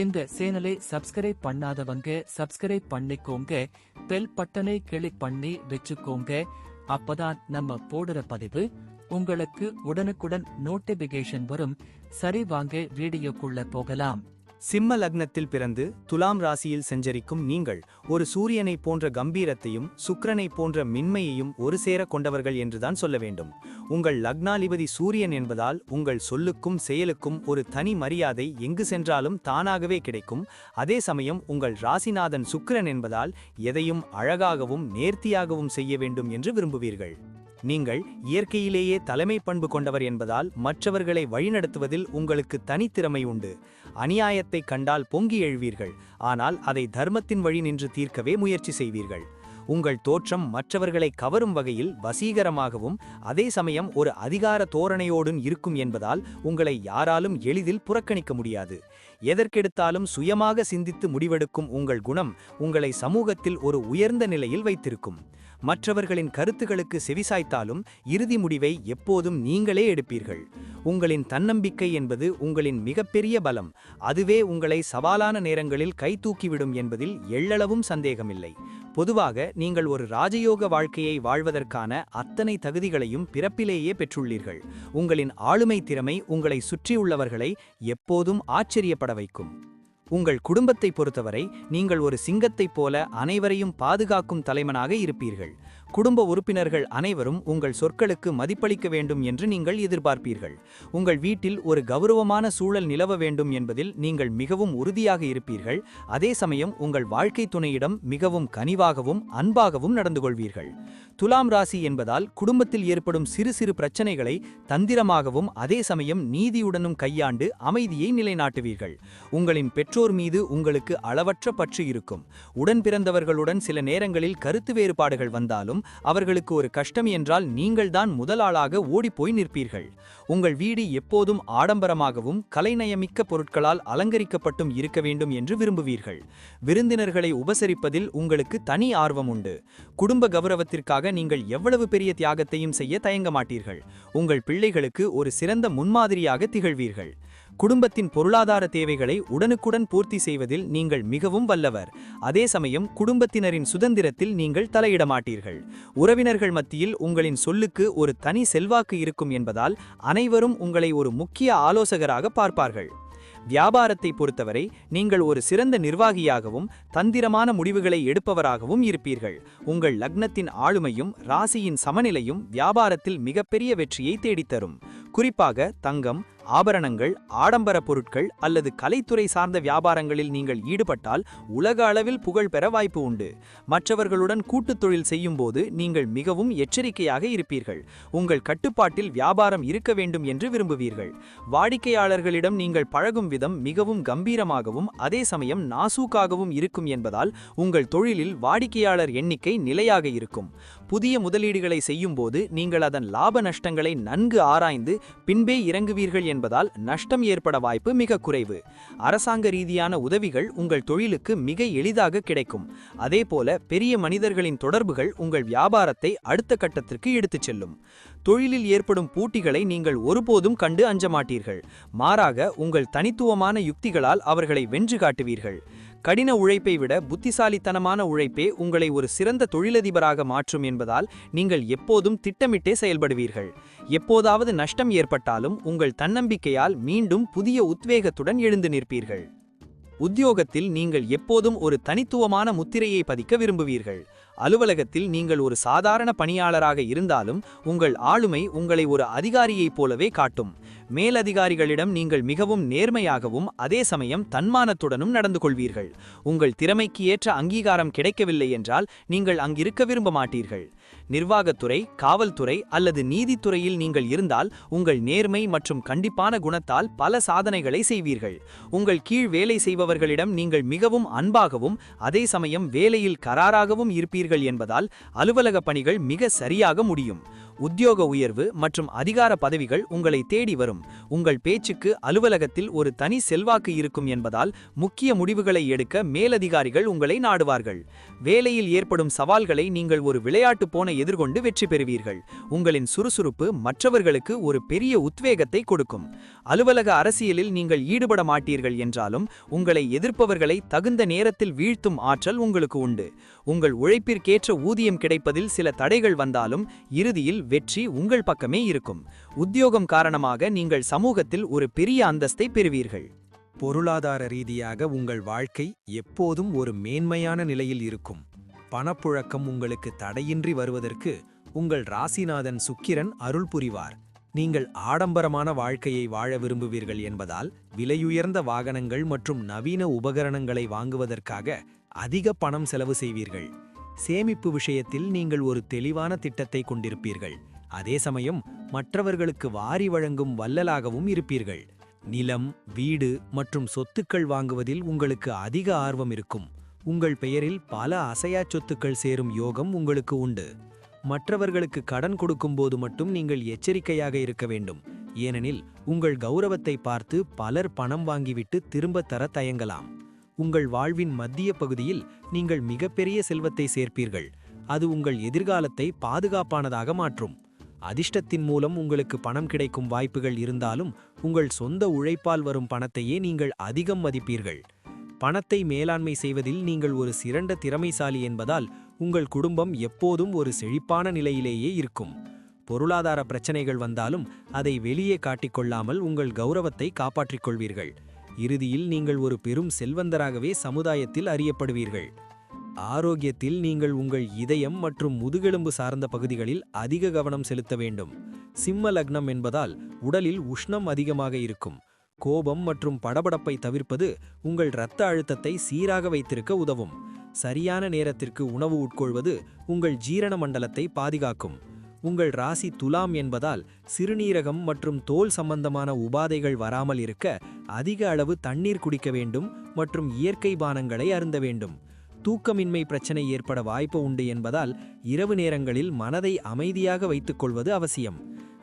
இந்த சேனலை சப்ஸ்கிரைப் பண்ணாதவங்க சப்ஸ்கிரைப் பண்ணிக்கோங்க. பெல் பட்டனை கிளிக் பண்ணி வச்சுக்கோங்க. அப்பதான் நம்ம போடுற பதிவு உங்களுக்கு உடனுக்குடன் நோட்டிபிகேஷன் வரும். சரி வாங்க வீடியோக்குள்ள போகலாம். சிம்ம லக்னத்தில் பிறந்து துலாம் ராசியில் செஞ்சரிக்கும் நீங்கள் ஒரு சூரியனைப் போன்ற கம்பீரத்தையும் சுக்கரனை போன்ற மின்மையையும் ஒரு சேர கொண்டவர்கள் என்றுதான் சொல்ல வேண்டும். உங்கள் லக்னாதிபதி சூரியன் என்பதால் உங்கள் சொல்லுக்கும் செயலுக்கும் ஒரு தனி மரியாதை எங்கு சென்றாலும் தானாகவே கிடைக்கும். அதே சமயம் உங்கள் ராசிநாதன் சுக்கிரன் என்பதால் எதையும் அழகாகவும் நேர்த்தியாகவும் செய்ய வேண்டும் என்று விரும்புவீர்கள். நீங்கள் இயற்கையிலேயே தலைமை பண்பு கொண்டவர் என்பதால் மற்றவர்களை வழிநடத்துவதில் உங்களுக்கு தனித்திறமை உண்டு. அநியாயத்தை கண்டால் பொங்கி எழுவீர்கள். ஆனால் அதை தர்மத்தின் வழி நின்று தீர்க்கவே முயற்சி செய்வீர்கள். உங்கள் தோற்றம் மற்றவர்களை கவரும் வகையில் வசீகரமாகவும் அதே சமயம் ஒரு அதிகார தோரணையோடும் இருக்கும் என்பதால் உங்களை யாராலும் எளிதில் புறக்கணிக்க முடியாது. எதற்கெடுத்தாலும் சுயமாக சிந்தித்து முடிவெடுக்கும் உங்கள் குணம் உங்களை சமூகத்தில் ஒரு உயர்ந்த நிலையில் வைத்திருக்கும். மற்றவர்களின் கருத்துகளுக்கு செவிசாய்த்தாலும் இறுதி முடிவை எப்போதும் நீங்களே எடுப்பீர்கள். உங்களின் தன்னம்பிக்கை என்பது உங்களின் மிகப்பெரிய பலம். அதுவே உங்களை சவாலான நேரங்களில் கைதூக்கிவிடும் என்பதில் எள்ளளவும் சந்தேகமில்லை. பொதுவாக நீங்கள் ஒரு ராஜயோக வாழ்க்கையை வாழ்வதற்கான அத்தனை தகுதிகளையும் பிறப்பிலேயே பெற்றுள்ளீர்கள். உங்களின் ஆளுமை திறமை உங்களை சுற்றியுள்ளவர்களை எப்போதும் ஆச்சரியப்பட வைக்கும். உங்கள் குடும்பத்தை பொறுத்தவரை நீங்கள் ஒரு சிங்கத்தைப் போல அனைவரையும் பாதுகாக்கும் தலைமனாக இருப்பீர்கள். குடும்ப உறுப்பினர்கள் அனைவரும் உங்கள் சொற்களுக்கு மதிப்பளிக்க வேண்டும் என்று நீங்கள் எதிர்பார்ப்பீர்கள். உங்கள் வீட்டில் ஒரு கௌரவமான சூழல் நிலவ வேண்டும் என்பதில் நீங்கள் மிகவும் உறுதியாக இருப்பீர்கள். அதே சமயம் உங்கள் வாழ்க்கை துணையிடம் மிகவும் கனிவாகவும் அன்பாகவும் நடந்து கொள்வீர்கள் துலாம் ராசி என்பதால் குடும்பத்தில் ஏற்படும் சிறு சிறு பிரச்சனைகளை தந்திரமாகவும் அதே சமயம் நீதியுடனும் கையாண்டு அமைதியை நிலைநாட்டுவீர்கள். உங்களின் பெற்றோர் மீது உங்களுக்கு அளவற்ற பற்று இருக்கும். உடன் பிறந்தவர்களுடன் சில நேரங்களில் கருத்து வேறுபாடுகள் வந்தாலும் அவர்களுக்கு ஒரு கஷ்டம் என்றால் நீங்கள்தான் முதலாளாக ஓடிப்போய் நிற்பீர்கள். உங்கள் வீடு எப்போதும் ஆடம்பரமாகவும் கலைநயமிக்க பொருட்களால் அலங்கரிக்கப்பட்டும் இருக்க வேண்டும் என்று விரும்புவீர்கள். விருந்தினர்களை உபசரிப்பதில் உங்களுக்கு தனி ஆர்வம் உண்டு. குடும்ப கௌரவத்திற்காக நீங்கள் எவ்வளவு பெரிய தியாகத்தையும் செய்ய தயங்க மாட்டீர்கள். உங்கள் பிள்ளைகளுக்கு ஒரு சிறந்த முன்மாதிரியாக திகழ்வீர்கள். குடும்பத்தின் பொருளாதார தேவைகளை உடனுக்குடன் பூர்த்தி செய்வதில் நீங்கள் மிகவும் வல்லவர். அதே சமயம் குடும்பத்தினரின் சுதந்திரத்தில் நீங்கள் தலையிட மாட்டீர்கள் உறவினர்கள் மத்தியில் உங்களின் சொல்லுக்கு ஒரு தனி செல்வாக்கு இருக்கும் என்பதால் அனைவரும் உங்களை ஒரு முக்கிய ஆலோசகராக பார்ப்பார்கள். வியாபாரத்தை பொறுத்தவரை நீங்கள் ஒரு சிறந்த நிர்வாகியாகவும் தந்திரமான முடிவுகளை எடுப்பவராகவும் இருப்பீர்கள். உங்கள் லக்னத்தின் ஆளுமையும் ராசியின் சமநிலையும் வியாபாரத்தில் மிகப்பெரிய வெற்றியை தேடித்தரும். குறிப்பாக தங்கம் ஆபரணங்கள் ஆடம்பர பொருட்கள் அல்லது கலைத்துறை சார்ந்த வியாபாரங்களில் நீங்கள் ஈடுபட்டால் உலக அளவில் புகழ் பெற வாய்ப்பு உண்டு. மற்றவர்களுடன் கூட்டுத் தொழில் செய்யும்போது நீங்கள் மிகவும் எச்சரிக்கையாக இருப்பீர்கள். உங்கள் கட்டுப்பாட்டில் வியாபாரம் இருக்க வேண்டும் என்று விரும்புவீர்கள். வாடிக்கையாளர்களிடம் நீங்கள் பழகும் விதம் மிகவும் கம்பீரமாகவும் அதே சமயம் நாசூக்காகவும் இருக்கும் என்பதால் உங்கள் தொழிலில் வாடிக்கையாளர் எண்ணிக்கை நிலையாக இருக்கும். புதிய முதலீடுகளை செய்யும்போது நீங்கள் அதன் லாப நஷ்டங்களை நன்கு ஆராய்ந்து பின்பே இறங்குவீர்கள் என்பதால் நஷ்டம் ஏற்பட வாய்ப்பு மிக குறைவு. அரசாங்க ரீதியான உதவிகள் உங்கள் தொழிலுக்கு மிக எளிதாக கிடைக்கும். அதேபோல பெரிய மனிதர்களின் தொடர்புகள் உங்கள் வியாபாரத்தை அடுத்த கட்டத்திற்கு எடுத்துச் செல்லும். தொழிலில் ஏற்படும் பூட்டிகளை நீங்கள் ஒருபோதும் கண்டு அஞ்ச மாட்டீர்கள். மாறாக உங்கள் தனித்துவமான யுக்திகளால் அவர்களை வென்று காட்டுவீர்கள். கடின உழைப்பை விட புத்திசாலித்தனமான உழைப்பே உங்களை ஒரு சிறந்த தொழிலதிபராக மாற்றும் என்பதால் நீங்கள் எப்போதும் திட்டமிட்டே செயல்படுவீர்கள். எப்போதாவது நஷ்டம் ஏற்பட்டாலும் உங்கள் தன்னம்பிக்கையால் மீண்டும் புதிய உத்வேகத்துடன் எழுந்து நிற்பீர்கள். உத்தியோகத்தில் நீங்கள் எப்போதும் ஒரு தனித்துவமான முத்திரையை பதிக்க விரும்புவீர்கள். அலுவலகத்தில் நீங்கள் ஒரு சாதாரண பணியாளராக இருந்தாலும் உங்கள் ஆளுமை உங்களை ஒரு அதிகாரியைப் போலவே காட்டும். மேலதிகாரிகளிடம் நீங்கள் மிகவும் நேர்மையாகவும் அதே சமயம் தன்மானத்துடனும் நடந்து கொள்வீர்கள். உங்கள் திறமைக்கு ஏற்ற அங்கீகாரம் கிடைக்கவில்லை என்றால் நீங்கள் அங்கிருக்க விரும்ப மாட்டீர்கள். நிர்வாகத்துறை காவல்துறை அல்லது நீதித்துறையில் நீங்கள் இருந்தால் உங்கள் நேர்மை மற்றும் கண்டிப்பான குணத்தால் பல சாதனைகளை செய்வீர்கள். உங்கள் கீழ் வேலை செய்பவர்களிடம் நீங்கள் மிகவும் அன்பாகவும் அதே சமயம் வேலையில் கராராகவும் இருப்பீர்கள் என்பதால் அலுவலக பணிகள் மிக சரியாக முடியும். உத்தியோக உயர்வு மற்றும் அதிகார பதவிகள் உங்களை தேடி வரும். உங்கள் பேச்சுக்கு அலுவலகத்தில் ஒரு தனி செல்வாக்கு இருக்கும் என்பதால் முக்கிய முடிவுகளை எடுக்க மேலதிகாரிகள் உங்களை நாடுவார்கள். வேலையில் ஏற்படும் சவால்களை நீங்கள் ஒரு விளையாட்டு போன எதிர்கொண்டு வெற்றி பெறுவீர்கள். உங்களின் சுறுசுறுப்பு மற்றவர்களுக்கு ஒரு பெரிய உத்வேகத்தை கொடுக்கும். அலுவலக அரசியலில் நீங்கள் ஈடுபட மாட்டீர்கள் என்றாலும் உங்களை எதிர்ப்பவர்களை தகுந்த நேரத்தில் வீழ்த்தும் ஆற்றல் உங்களுக்கு உண்டு. உங்கள் உழைப்பிற்கேற்ற ஊதியம் கிடைப்பதில் சில தடைகள் வந்தாலும் இறுதியில் வெற்றி உங்கள் பக்கமே இருக்கும். உத்தியோகம் காரணமாக நீங்கள் சமூகத்தில் ஒரு பெரிய அந்தஸ்தை பெறுவீர்கள். பொருளாதார ரீதியாக உங்கள் வாழ்க்கை எப்போதும் ஒரு மேன்மையான நிலையில் இருக்கும். பணப்புழக்கம் உங்களுக்கு தடையின்றி வருவதற்கு உங்கள் ராசிநாதன் சுக்கிரன் அருள் புரிவார். நீங்கள் ஆடம்பரமான வாழ்க்கையை வாழ விரும்புவீர்கள் என்பதால் விலையுயர்ந்த வாகனங்கள் மற்றும் நவீன உபகரணங்களை வாங்குவதற்காக அதிக பணம் செலவு செய்வீர்கள். சேமிப்பு விஷயத்தில் நீங்கள் ஒரு தெளிவான திட்டத்தை கொண்டிருப்பீர்கள். அதே சமயம் மற்றவர்களுக்கு வாரி வழங்கும் வல்லலாகவும் இருப்பீர்கள். நிலம் வீடு மற்றும் சொத்துக்கள் வாங்குவதில் உங்களுக்கு அதிக ஆர்வம் இருக்கும். உங்கள் பெயரில் பல அசையா சொத்துக்கள் சேரும் யோகம் உங்களுக்கு உண்டு. மற்றவர்களுக்கு கடன் கொடுக்கும்போது மட்டும் நீங்கள் எச்சரிக்கையாக இருக்க வேண்டும். ஏனெனில் உங்கள் கௌரவத்தை பார்த்து பலர் பணம் வாங்கிவிட்டு திரும்ப தர தயங்கலாம். உங்கள் வாழ்வின் மத்திய பகுதியில் நீங்கள் மிகப்பெரிய செல்வத்தை சேர்ப்பீர்கள். அது உங்கள் எதிர்காலத்தை பாதுகாப்பானதாக மாற்றும். அதிர்ஷ்டத்தின் மூலம் உங்களுக்கு பணம் கிடைக்கும் வாய்ப்புகள் இருந்தாலும் உங்கள் சொந்த உழைப்பால் வரும் பணத்தையே நீங்கள் அதிகம் மதிப்பீர்கள். பணத்தை மேலாண்மை செய்வதில் நீங்கள் ஒரு சிறந்த திறமைசாலி என்பதால் உங்கள் குடும்பம் எப்போதும் ஒரு செழிப்பான நிலையிலேயே இருக்கும். பொருளாதார பிரச்சனைகள் வந்தாலும் அதை வெளியே காட்டிக்கொள்ளாமல் உங்கள் கௌரவத்தை காப்பாற்றிக் கொள்வீர்கள். இறுதியில் நீங்கள் ஒரு பெரும் செல்வந்தராகவே சமுதாயத்தில் அறியப்படுவீர்கள். ஆரோக்கியத்தில் நீங்கள் உங்கள் இதயம் மற்றும் முதுகெலும்பு சார்ந்த பகுதிகளில் அதிக கவனம் செலுத்த வேண்டும். சிம்ம லக்னம் என்பதால் உடலில் உஷ்ணம் அதிகமாக இருக்கும். கோபம் மற்றும் படபடப்பை தவிர்ப்பது உங்கள் இரத்த அழுத்தத்தை சீராக வைத்திருக்க உதவும். சரியான நேரத்திற்கு உணவு உட்கொள்வது உங்கள் ஜீரண மண்டலத்தை பாதுகாக்கும். உங்கள் ராசி துலாம் என்பதால் சிறுநீரகம் மற்றும் தோல் சம்பந்தமான உபாதைகள் வராமல் இருக்க அதிக அளவு தண்ணீர் குடிக்க வேண்டும் மற்றும் இயற்கை பானங்களை அருந்த வேண்டும். தூக்கமின்மை பிரச்சனை ஏற்பட வாய்ப்பு உண்டு என்பதால் இரவு நேரங்களில் மனதை அமைதியாக வைத்துக்கொள்வது அவசியம்.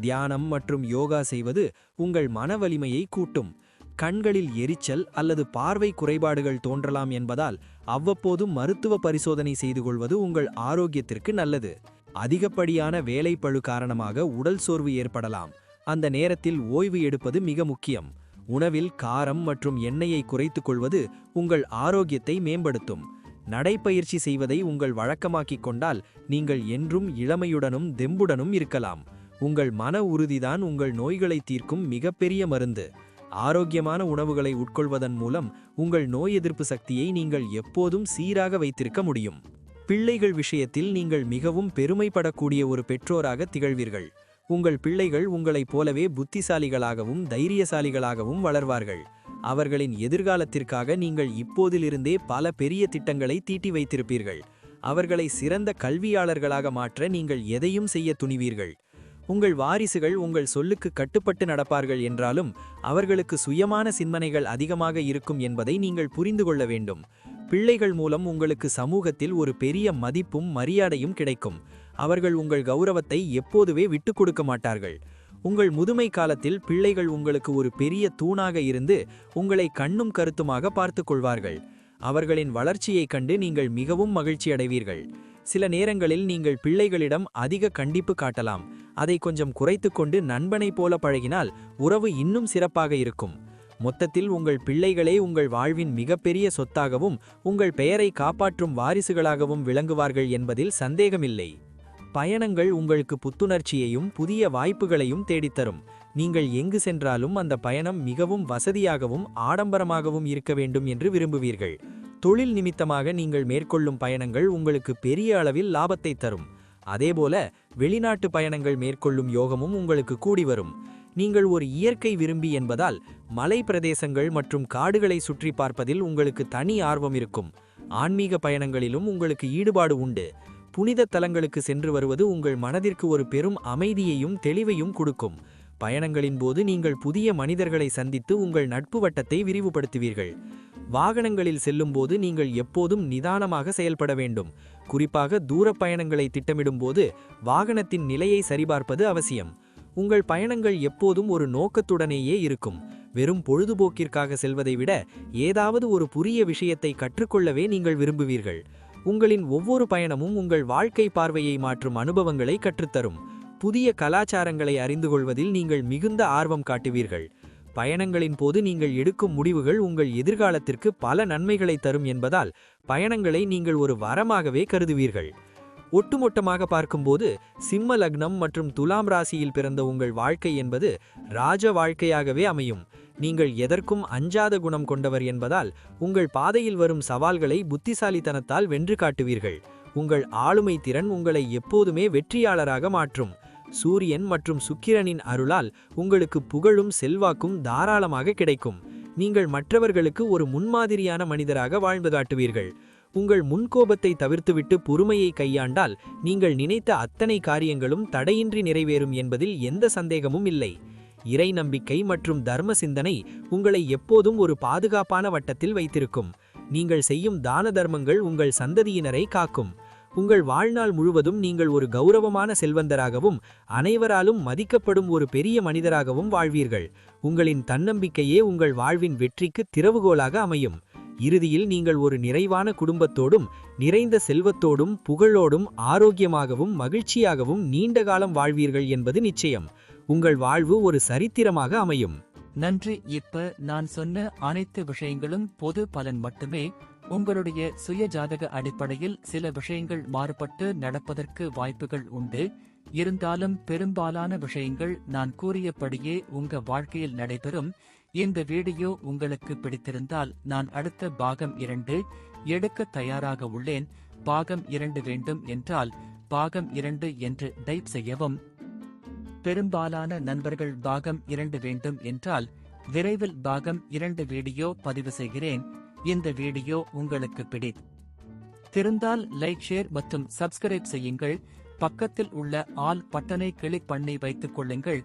தியானம் மற்றும் யோகா செய்வது உங்கள் மன வலிமையை கூட்டும். கண்களில் எரிச்சல் அல்லது பார்வை குறைபாடுகள் தோன்றலாம் என்பதால் அவ்வப்போது மருத்துவ பரிசோதனை செய்து கொள்வது உங்கள் ஆரோக்கியத்திற்கு நல்லது. அதிகப்படியான வேலைப்பழு காரணமாக உடல் சோர்வு ஏற்படலாம். அந்த நேரத்தில் ஓய்வு எடுப்பது மிக முக்கியம். உணவில் காரம் மற்றும் எண்ணெயை குறைத்துக் கொள்வது உங்கள் ஆரோக்கியத்தை மேம்படுத்தும். நடைப்பயிற்சி செய்வதை உங்கள் வழக்கமாக்கிக் கொண்டால் நீங்கள் என்றும் இளமையுடனும் தெம்புடனும் இருக்கலாம். உங்கள் மன உறுதிதான் உங்கள் நோய்களை தீர்க்கும் மிகப்பெரிய மருந்து. ஆரோக்கியமான உணவுகளை உட்கொள்வதன் மூலம் உங்கள் நோய் எதிர்ப்பு சக்தியை நீங்கள் எப்போதும் சீராக வைத்திருக்க முடியும். பிள்ளைகள் விஷயத்தில் நீங்கள் மிகவும் பெருமைப்படக்கூடிய ஒரு பெற்றோராக திகழ்வீர்கள். உங்கள் பிள்ளைகள் உங்களைப் போலவே புத்திசாலிகளாகவும் தைரியசாலிகளாகவும் வளர்வார்கள். அவர்களின் எதிர்காலத்திற்காக நீங்கள் இப்போதிலிருந்தே பல பெரிய திட்டங்களை தீட்டி வைத்திருப்பீர்கள். அவர்களை சிறந்த கல்வியாளர்களாக மாற்ற நீங்கள் எதையும் செய்ய துணிவீர்கள். உங்கள் வாரிசுகள் உங்கள் சொல்லுக்கு கட்டுப்பட்டு நடப்பார்கள் என்றாலும் அவர்களுக்கு சுயமான சிந்தனைகள் அதிகமாக இருக்கும் என்பதை நீங்கள் புரிந்து கொள்ள வேண்டும். பிள்ளைகள் மூலம் உங்களுக்கு சமூகத்தில் ஒரு பெரிய மதிப்பும் மரியாதையும் கிடைக்கும். அவர்கள் உங்கள் கௌரவத்தை எப்போதுவே விட்டுக் கொடுக்க மாட்டார்கள். உங்கள் முதுமை காலத்தில் பிள்ளைகள் உங்களுக்கு ஒரு பெரிய தூணாக இருந்து உங்களை கண்ணும் கருத்துமாக பார்த்துக் கொள்வார்கள். அவர்களின் வளர்ச்சியைக் கண்டு நீங்கள் மிகவும் மகிழ்ச்சி அடைவீர்கள். சில நேரங்களில் நீங்கள் பிள்ளைகளிடம் அதிக கண்டிப்பு காட்டலாம். அதை கொஞ்சம் குறைத்துக்கொண்டு நண்பனைப் போல பழகினால் உறவு இன்னும் சிறப்பாக இருக்கும். மொத்தத்தில் உங்கள் பிள்ளைகளே உங்கள் வாழ்வின் மிகப்பெரிய சொத்தாகவும் உங்கள் பெயரை காப்பாற்றும் வாரிசுகளாகவும் விளங்குவார்கள் என்பதில் சந்தேகமில்லை. பயணங்கள் உங்களுக்கு புத்துணர்ச்சியையும் புதிய வாய்ப்புகளையும் தேடித்தரும். நீங்கள் எங்கு சென்றாலும் அந்த பயணம் மிகவும் வசதியாகவும் ஆடம்பரமாகவும் இருக்க வேண்டும் என்று விரும்புவீர்கள். தொழில் நிமித்தமாக நீங்கள் மேற்கொள்ளும் பயணங்கள் உங்களுக்கு பெரிய அளவில் லாபத்தை தரும். அதேபோல வெளிநாட்டு பயணங்கள் மேற்கொள்ளும் யோகமும் உங்களுக்கு கூடி வரும். நீங்கள் ஒரு இயற்கை விரும்பி என்பதால் மலை பிரதேசங்கள் மற்றும் காடுகளை சுற்றி பார்ப்பதில் உங்களுக்கு தனி ஆர்வம் இருக்கும். ஆன்மீக பயணங்களிலும் உங்களுக்கு ஈடுபாடு உண்டு. புனித தலங்களுக்கு சென்று வருவது உங்கள் மனதிற்கு ஒரு பெரும் அமைதியையும் தெளிவையும் கொடுக்கும். பயணங்களின் போது நீங்கள் புதிய மனிதர்களை சந்தித்து உங்கள் நட்பு வட்டத்தை விரிவுபடுத்துவீர்கள். வாகனங்களில் செல்லும்போது நீங்கள் எப்போதும் நிதானமாக செயல்பட வேண்டும். குறிப்பாக தூர பயணங்களை திட்டமிடும்போது வாகனத்தின் நிலையை சரிபார்ப்பது அவசியம். உங்கள் பயணங்கள் எப்போதும் ஒரு நோக்கத்துடனேயே இருக்கும். வெறும் பொழுதுபோக்கிற்காக செல்வதை விட ஏதாவது ஒரு புதிய விஷயத்தை கற்றுக்கொள்ளவே நீங்கள் விரும்புவீர்கள். உங்களின் ஒவ்வொரு பயணமும் உங்கள் வாழ்க்கை பார்வையை மாற்றும் அனுபவங்களை கற்றுத்தரும். புதிய கலாச்சாரங்களை அறிந்து கொள்வதில் நீங்கள் மிகுந்த ஆர்வம் காட்டுவீர்கள். பயணங்களின் போது நீங்கள் எடுக்கும் முடிவுகள் உங்கள் எதிர்காலத்திற்கு பல நன்மைகளை தரும் என்பதால் பயணங்களை நீங்கள் ஒரு வரமாகவே கருதுவீர்கள். ஒட்டுமொட்டமாக பார்க்கும்போது சிம்ம லக்னம் மற்றும் துலாம் ராசியில் பிறந்த உங்கள் வாழ்க்கை என்பது ராஜ வாழ்க்கையாகவே அமையும். நீங்கள் எதற்கும் அஞ்சாத குணம் கொண்டவர் என்பதால் உங்கள் பாதையில் வரும் சவால்களை புத்திசாலித்தனத்தால் வென்று காட்டுவீர்கள். உங்கள் ஆளுமை திறன் உங்களை எப்போதுமே வெற்றியாளராக மாற்றும். சூரியன் மற்றும் சுக்கிரனின் அருளால் உங்களுக்கு புகழும் செல்வாக்கும் தாராளமாக கிடைக்கும். நீங்கள் மற்றவர்களுக்கு ஒரு முன்மாதிரியான மனிதராக வாழ்ந்து காட்டுவீர்கள். உங்கள் முன்கோபத்தை தவிர்த்துவிட்டு பொறுமையை கையாண்டால் நீங்கள் நினைத்த அத்தனை காரியங்களும் தடையின்றி நிறைவேறும் என்பதில் எந்த சந்தேகமும் இல்லை. இறை நம்பிக்கை மற்றும் தர்ம சிந்தனை உங்களை எப்போதும் ஒரு பாதுகாப்பான வட்டத்தில் வைத்திருக்கும். நீங்கள் செய்யும் தான தர்மங்கள் உங்கள் சந்ததியினரை காக்கும். உங்கள் வாழ்நாள் முழுவதும் நீங்கள் ஒரு கௌரவமான செல்வந்தராகவும் அனைவராலும் மதிக்கப்படும் ஒரு பெரிய மனிதராகவும் வாழ்வீர்கள். உங்களின் தன்னம்பிக்கையே உங்கள் வாழ்வின் வெற்றிக்கு திறவுகோலாக அமையும். இறுதியில் நீங்கள் ஒரு நிறைவான குடும்பத்தோடும் நிறைந்த செல்வத்தோடும் புகழோடும் ஆரோக்கியமாகவும் மகிழ்ச்சியாகவும் நீண்ட காலம் வாழ்வீர்கள் என்பது நிச்சயம். உங்கள் வாழ்வு ஒரு சரித்திரமாக அமையும். நன்றி. இப்ப நான் சொன்ன அனைத்து விஷயங்களும் பொது பலன் மட்டுமே. உங்களுடைய சுய ஜாதக அடிப்படையில் சில விஷயங்கள் மாறுபட்டு நடப்பதற்கு வாய்ப்புகள் உண்டு. இருந்தாலும் பெரும்பாலான விஷயங்கள் நான் கூறியபடியே உங்க வாழ்க்கையில் நடைபெறும். இந்த வீடியோ உங்களுக்கு பிடித்திருந்தால் நான் அடுத்த பாகம் இரண்டு எடுக்க தயாராக உள்ளேன். பாகம் இரண்டு வேண்டும் என்றால் பாகம் இரண்டு என்று டைப் செய்யவும். பெரும்பாலான நண்பர்கள் பாகம் இரண்டு வேண்டும் என்றால் விரைவில் பாகம் இரண்டு வீடியோ பதிவு செய்கிறேன். இந்த வீடியோ உங்களுக்கு பிடி. திருந்தால் லைக் ஷேர் மற்றும் சப்ஸ்கிரைப் செய்யுங்கள். பக்கத்தில் உள்ள ஆல் பட்டனை கிளிக் பண்ணி வைத்துக் கொள்ளுங்கள்.